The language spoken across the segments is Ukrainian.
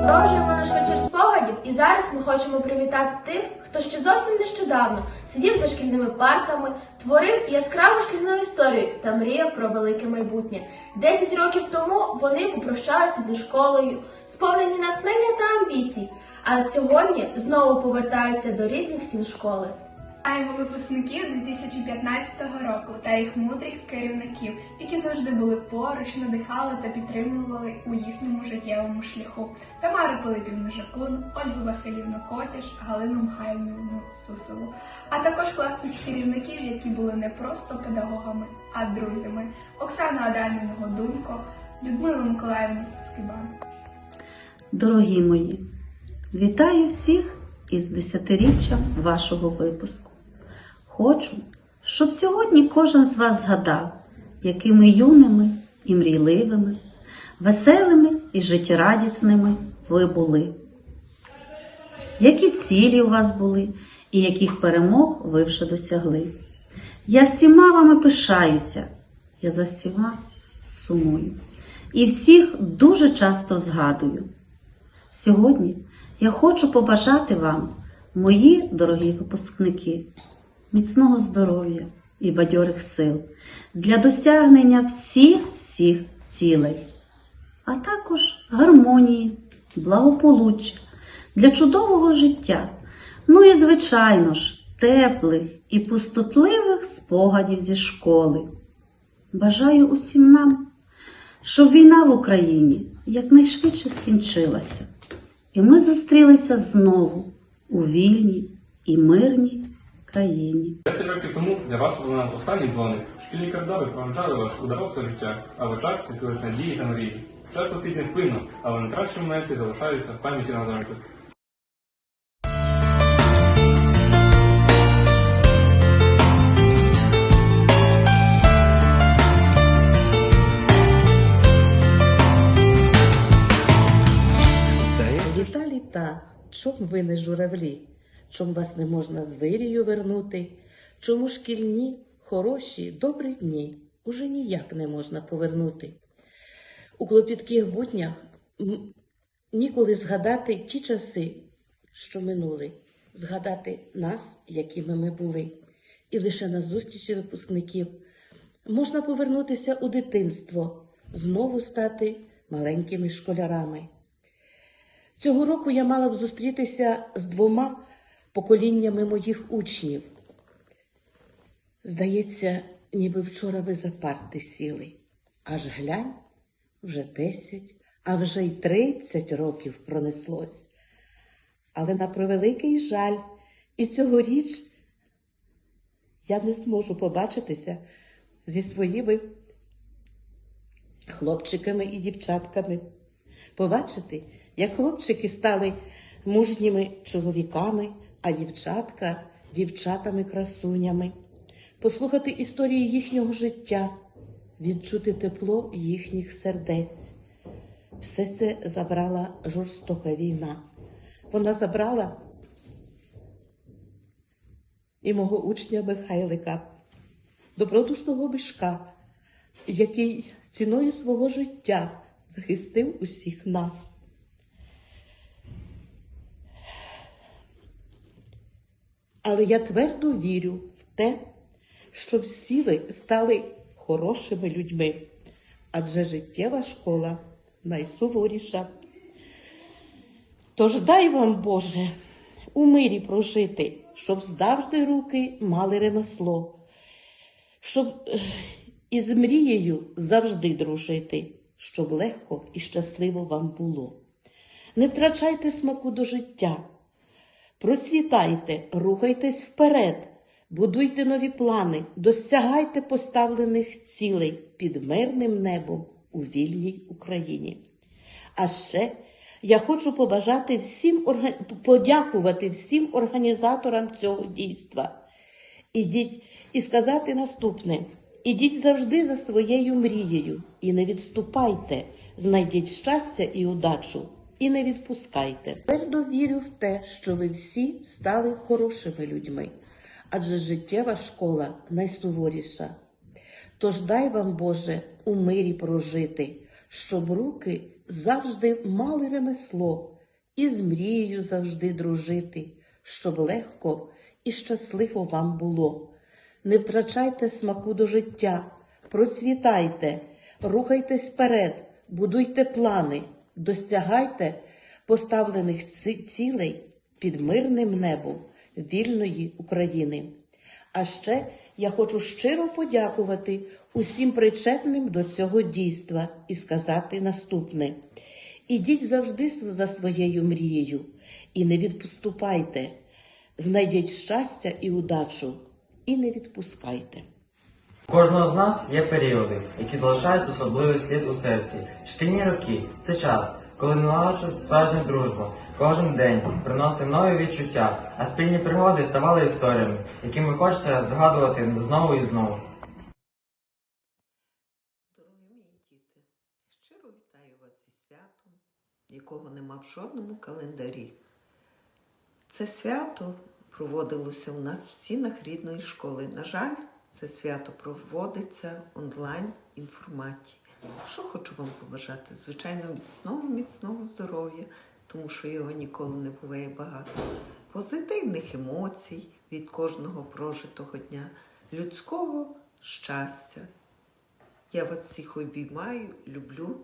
Продовжуємо наш вечір спогадів, і зараз ми хочемо привітати тих, хто ще зовсім нещодавно сидів за шкільними партами, творив яскраву шкільну історію та мріяв про велике майбутнє. Десять років тому вони попрощалися зі школою, сповнені натхнення та амбіцій, а сьогодні знову повертаються до рідних стін школи. Вітаємо випускників 2015 року та їх мудрих керівників, які завжди були поруч, надихали та підтримували у їхньому життєвому шляху. Тамару Пилипівну Жакун, Ольгу Василівну Котяш, Галину Михайлівну Суслову, а також класних керівників, які були не просто педагогами, а друзями. Оксану Адамівну Годунко, Людмилу Миколаївну Скибан. Дорогі мої, вітаю всіх із десятиріччям вашого випуску. Хочу, щоб сьогодні кожен з вас згадав, якими юними і мрійливими, веселими і життєрадісними ви були. Які цілі у вас були і яких перемог ви вже досягли. Я всіма вами пишаюся, я за всіма сумую. І всіх дуже часто згадую. Сьогодні я хочу побажати вам, мої дорогі випускники, міцного здоров'я і бадьорих сил для досягнення всіх-всіх цілей, а також гармонії, благополуччя для чудового життя. Ну і, звичайно ж, теплих і пустотливих спогадів зі школи. Бажаю усім нам, щоб війна в Україні якнайшвидше скінчилася, і ми зустрілися знову у вільній і мирній країні. 10 років тому для вас пролунав останній дзвоник. Шкільні коридори проведжали вас у доросле життя, а в очах світились надії та мрії. Час летить невпинно, але найкращі моменти залишаються в пам'яті назавжди. Літа літа, чом ви не журавлі, чом вас не можна з вирію вернути, чому шкільні, хороші, добрі дні уже ніяк не можна повернути. У клопітких буднях ніколи згадати ті часи, що минули, згадати нас, якими ми були. І лише на зустрічі випускників можна повернутися у дитинство, знову стати маленькими школярами. Цього року я мала б зустрітися з двома поколіннями моїх учнів. Здається, ніби вчора ви за парти сіли. Аж глянь, вже десять, а вже й тридцять років пронеслось. Але на превеликий жаль, і цьогоріч я не зможу побачитися зі своїми хлопчиками і дівчатками. Побачити, як хлопчики стали мужніми чоловіками, а дівчатка дівчатами-красунями, послухати історії їхнього життя, відчути тепло їхніх сердець. Все це забрала жорстока війна. Вона забрала і мого учня Михайлика, добродушного мішка, який ціною свого життя захистив усіх нас. Але я твердо вірю в те, що всі ви стали хорошими людьми, адже життєва школа найсуворіша. Тож дай вам, Боже, у мирі прожити, щоб завжди руки мали ремесло, щоб із мрією завжди дружити, щоб легко і щасливо вам було. Не втрачайте смаку до життя. Процвітайте, рухайтесь вперед, будуйте нові плани, досягайте поставлених цілей під мирним небом у вільній Україні. А ще я хочу побажати всім подякувати всім організаторам цього дійства. Ідіть і сказати наступне: ідіть завжди за своєю мрією і не відступайте, знайдіть щастя і удачу. І не відпускайте. Твердо вірю в те, що ви всі стали хорошими людьми, адже життєва школа найсуворіша. Тож дай вам, Боже, у мирі прожити, щоб руки завжди мали ремесло і з мрією завжди дружити, щоб легко і щасливо вам було. Не втрачайте смаку до життя, процвітайте, рухайтесь вперед, будуйте плани, досягайте поставлених цілей під мирним небом вільної України. А ще я хочу щиро подякувати усім причетним до цього дійства і сказати наступне: ідіть завжди за своєю мрією і не відступайте, знайдіть щастя і удачу, і не відпускайте. Кожного з нас є періоди, які залишають особливий слід у серці. Шкільні роки це час, коли налагоджується справжня дружба. Кожен день приносив нові відчуття, а спільні пригоди ставали історіями, якими хочеться згадувати знову і знову. Дорогі мої діти, щиро вітаю вас зі святом, якого нема в жодному календарі. Це свято проводилося у нас в стінах рідної школи. На жаль, це свято проводиться онлайн in форматі. Що хочу вам побажати? Звичайно, міцного, міцного здоров'я, тому що його ніколи не буває багато. Позитивних емоцій від кожного прожитого дня, людського щастя. Я вас всіх обіймаю, люблю.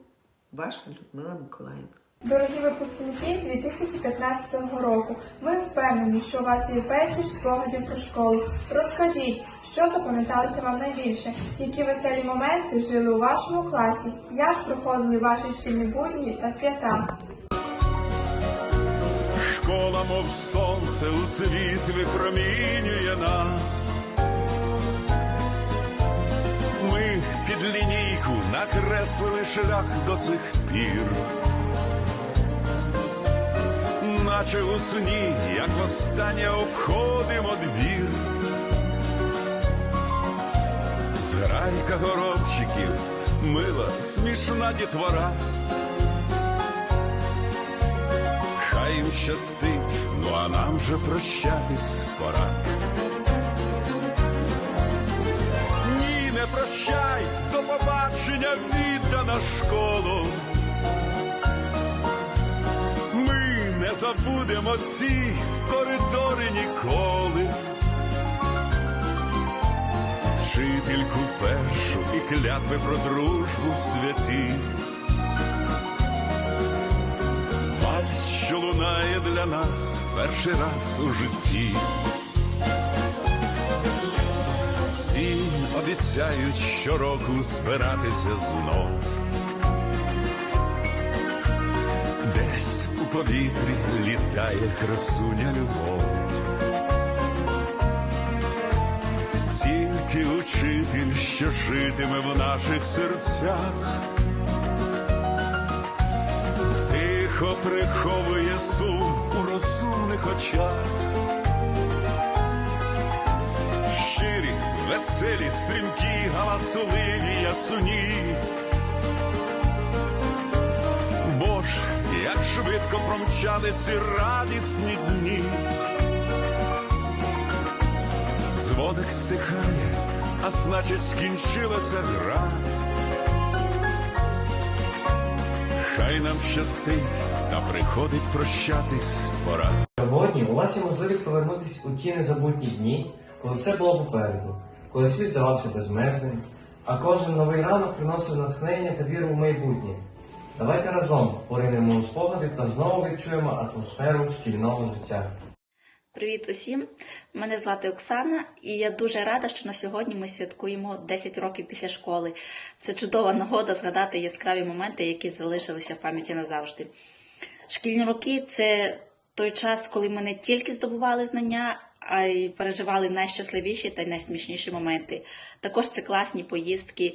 Ваша Людмила Миколаївна. Дорогі випускники 2015 року, ми впевнені, що у вас є безліч спогадів про школу. Розкажіть, що запам'яталося вам найбільше, які веселі моменти жили у вашому класі, як проходили ваші шкільні будні та свята. Школа, мов сонце у світ випромінює нас. Ми під лінійку накреслили шлях до цих пір. Наче у сні, як востаннє обходимо двір. Зграйка горобчиків, мила, смішна дітвора. Хай їм щастить, ну а нам же прощатись пора. Ні, не прощай, до побачення віддана школу. Забудемо ці коридори ніколи. Вчительку першу і клятви про дружбу святі. Вальс, що лунає для нас перший раз у житті. Всі обіцяють щороку збиратися знов. Повітрі літає красуня любов. Тільки учитель, що житиме в наших серцях. Тихо приховує сум у розумних очах. Щирі, веселі, стрімкі, галасливі ясуні. Швидко промчали ці радісні дні. Дзвоник стихає, а значить скінчилася гра. Хай нам щастить, та приходить прощатись пора. Сьогодні у вас є можливість повернутися у ті незабутні дні, коли все було попереду, коли світ здавався безмежним, а кожен новий ранок приносив натхнення та віру в майбутнє. Давайте разом поринемо у спогади та знову відчуємо атмосферу шкільного життя. Привіт усім! Мене звати Оксана, і я дуже рада, що на сьогодні ми святкуємо 10 років після школи. Це чудова нагода згадати яскраві моменти, які залишилися в пам'яті назавжди. Шкільні роки це той час, коли ми не тільки здобували знання, а й переживали найщасливіші та найсмішніші моменти. Також це класні поїздки,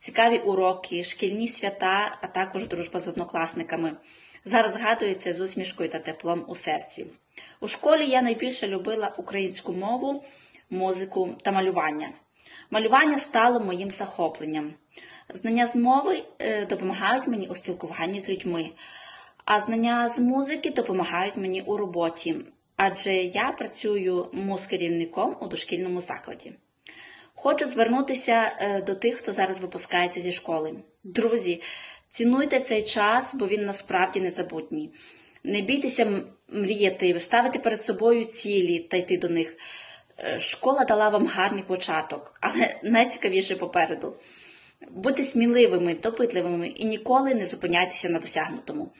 цікаві уроки, шкільні свята, а також дружба з однокласниками. Зараз згадується з усмішкою та теплом у серці. У школі я найбільше любила українську мову, музику та малювання. Малювання стало моїм захопленням. Знання з мови е, допомагають мені у спілкуванні з людьми, а знання з музики допомагають мені у роботі, адже я працюю муз-керівником у дошкільному закладі. Хочу звернутися е, до тих, хто зараз випускається зі школи. Друзі, Цінуйте цей час, бо він насправді незабутній. Не бійтеся мріяти, ставити перед собою цілі та йти до них. Е, Школа дала вам гарний початок, але найцікавіше попереду. Будьте сміливими, допитливими і ніколи не зупиняйтеся на досягнутому.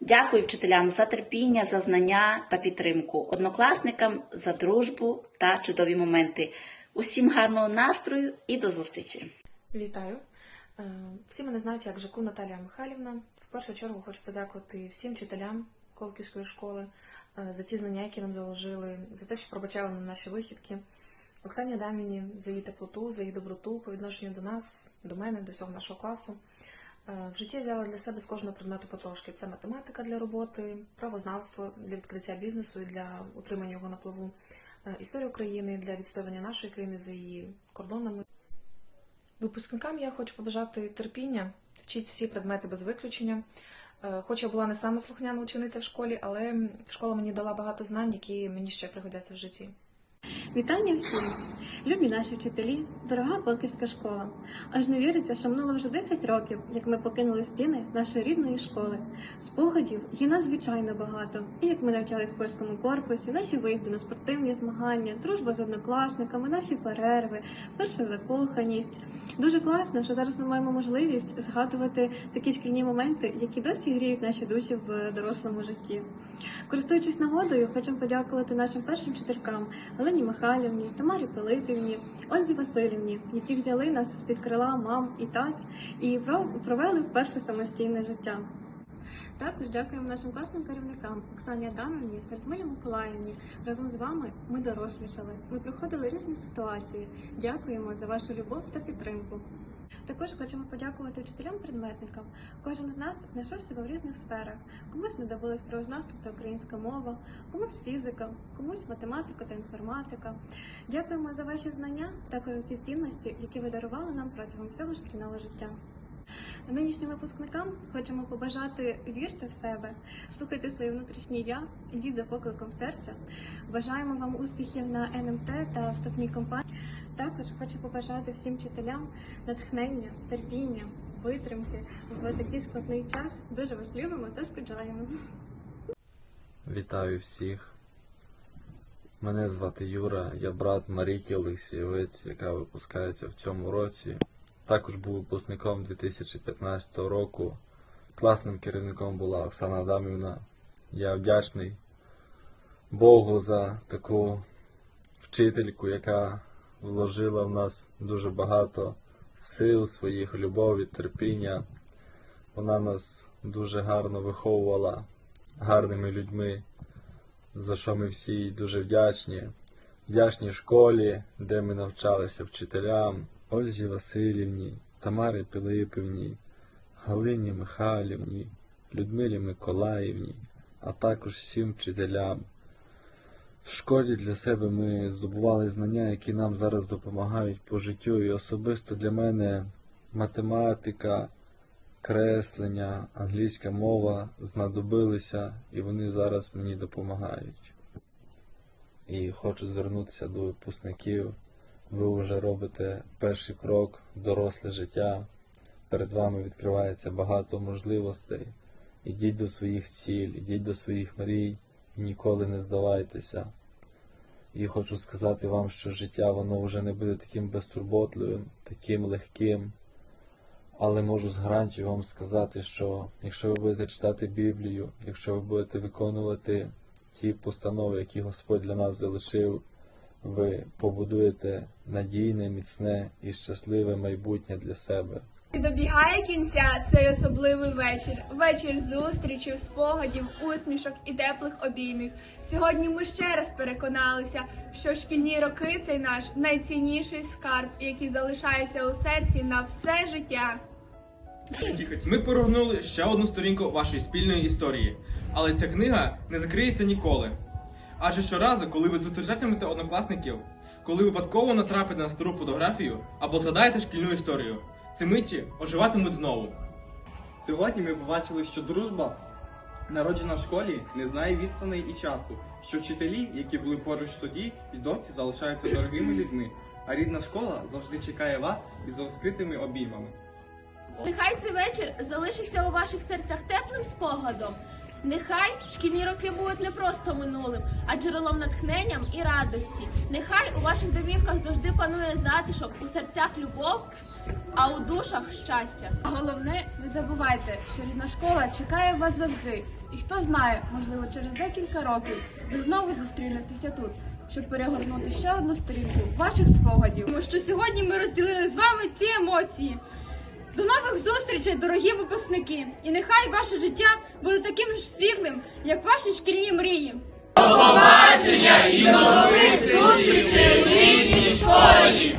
Дякую вчителям за терпіння, за знання та підтримку, однокласникам за дружбу та чудові моменти. Усім гарного настрою і до зустрічі! Вітаю. Е, Всі мене знають як Жаку Наталія Михайлівна. В першу чергу хочу подякувати всім вчителям Колківської школи е, за ті знання, які нам заложили, за те, що пробачали нам наші вихідки. Оксані Адаміні за її теплоту, за її доброту по відношенню до нас, до мене, до всього нашого класу. Е, В житті я взяла для себе з кожного предмету потрошки. Це математика для роботи, правознавство для відкриття бізнесу і для утримання його на плаву, е, історія України для відстоювання нашої країни за її кордонами. Випускникам я хочу побажати терпіння, вчіть всі предмети без виключення. Е, Хоч я була не саме слухняна учениця в школі, але школа мені дала багато знань, які мені ще пригодяться в житті. Вітання всім! Любі наші вчителі, дорога Полківська школа. Аж не віриться, що минуло вже 10 років, як ми покинули стіни нашої рідної школи. Спогадів є надзвичайно багато. І як ми навчались в польському корпусі, наші виїзди на спортивні змагання, дружба з однокласниками, наші перерви, перша закоханість. Дуже класно, що зараз ми маємо можливість згадувати такі шкільні моменти, які досі гріють наші душі в дорослому житті. Користуючись нагодою, хочемо подякувати нашим першим вчителькам Олені Михайлівні, Тамарі Пилипівні, Ользі Васильівні, які взяли нас з-під крила мам і тат і пров- провели вперше самостійне життя. Також дякуємо нашим класним керівникам Оксані Адамівні Людмилі Миколаївні. Разом з вами ми дорослішали. Ми проходили різні ситуації. Дякуємо за вашу любов та підтримку. Також хочемо подякувати вчителям-предметникам. Кожен з нас знайшов себе в різних сферах. Комусь знадобилось правознавство та українська мова, комусь фізика, комусь математика та інформатика. Дякуємо за ваші знання, також за ті цінності, які ви дарували нам протягом всього шкільного життя. Нинішнім випускникам хочемо побажати вірте в себе, слухайте своє внутрішнє я, ідіть за покликом серця. Бажаємо вам успіхів на НМТ та вступній компанії. Також хочу побажати всім вчителям натхнення, терпіння, витримки в такий складний час. Дуже вас любимо та скучаємо. Вітаю всіх. Мене звати Юра, я брат Маріки Олексійовець, яка випускається в цьому році. Також був випускником 2015 року. Класним керівником була Оксана Адамівна. Я вдячний Богу за таку вчительку, яка вложила в нас дуже багато сил своїх, любові, терпіння. Вона нас дуже гарно виховувала гарними людьми, за що ми всі дуже вдячні. Вдячні школі, де ми навчалися вчителям, Ользі Васильівні, Тамарі Пилипівні, Галині Михайлівні, Людмилі Миколаївні, а також всім вчителям. В школі для себе ми здобували знання, які нам зараз допомагають по життю. І особисто для мене математика, креслення, англійська мова знадобилися і вони зараз мені допомагають. І хочу звернутися до випускників. Ви вже робите перший крок в доросле життя. Перед вами відкривається багато можливостей. Ідіть до своїх ціль, ідіть до своїх мрій і ніколи не здавайтеся. І хочу сказати вам, що життя воно вже не буде таким безтурботливим, таким легким. Але можу з гарантією вам сказати, що якщо ви будете читати Біблію, якщо ви будете виконувати ті постанови, які Господь для нас залишив, ви побудуєте надійне, міцне і щасливе майбутнє для себе. І добігає кінця цей особливий вечір. Вечір зустрічів, спогадів, усмішок і теплих обіймів. Сьогодні ми ще раз переконалися, що шкільні роки цей наш найцінніший скарб, який залишається у серці на все життя. Ми порогнули ще одну сторінку вашої спільної історії, але ця книга не закриється ніколи. Адже щоразу, коли ви зустрічатимете однокласників, коли випадково натрапите на стару фотографію або згадаєте шкільну історію, ці миті оживатимуть знову. Сьогодні ми побачили, що дружба, народжена в школі, не знає відстаней і часу, що вчителі, які були поруч тоді, і досі залишаються дорогими людьми, а рідна школа завжди чекає вас із розкритими обіймами. Нехай цей вечір залишиться у ваших серцях теплим спогадом. Нехай шкільні роки будуть не просто минулим, а джерелом натхненням і радості. Нехай у ваших домівках завжди панує затишок, у серцях любов, а у душах щастя. Головне, не забувайте, що рідна школа чекає вас завжди. І хто знає, можливо, через декілька років ви знову зустрінетеся тут, щоб перегорнути ще одну сторінку ваших спогадів. Тому що сьогодні ми розділили з вами ці емоції. До нових зустрічей, дорогі випускники! І нехай ваше життя буде таким ж світлим, як ваші шкільні мрії. До побачення і до нових зустрічей у рідній школі!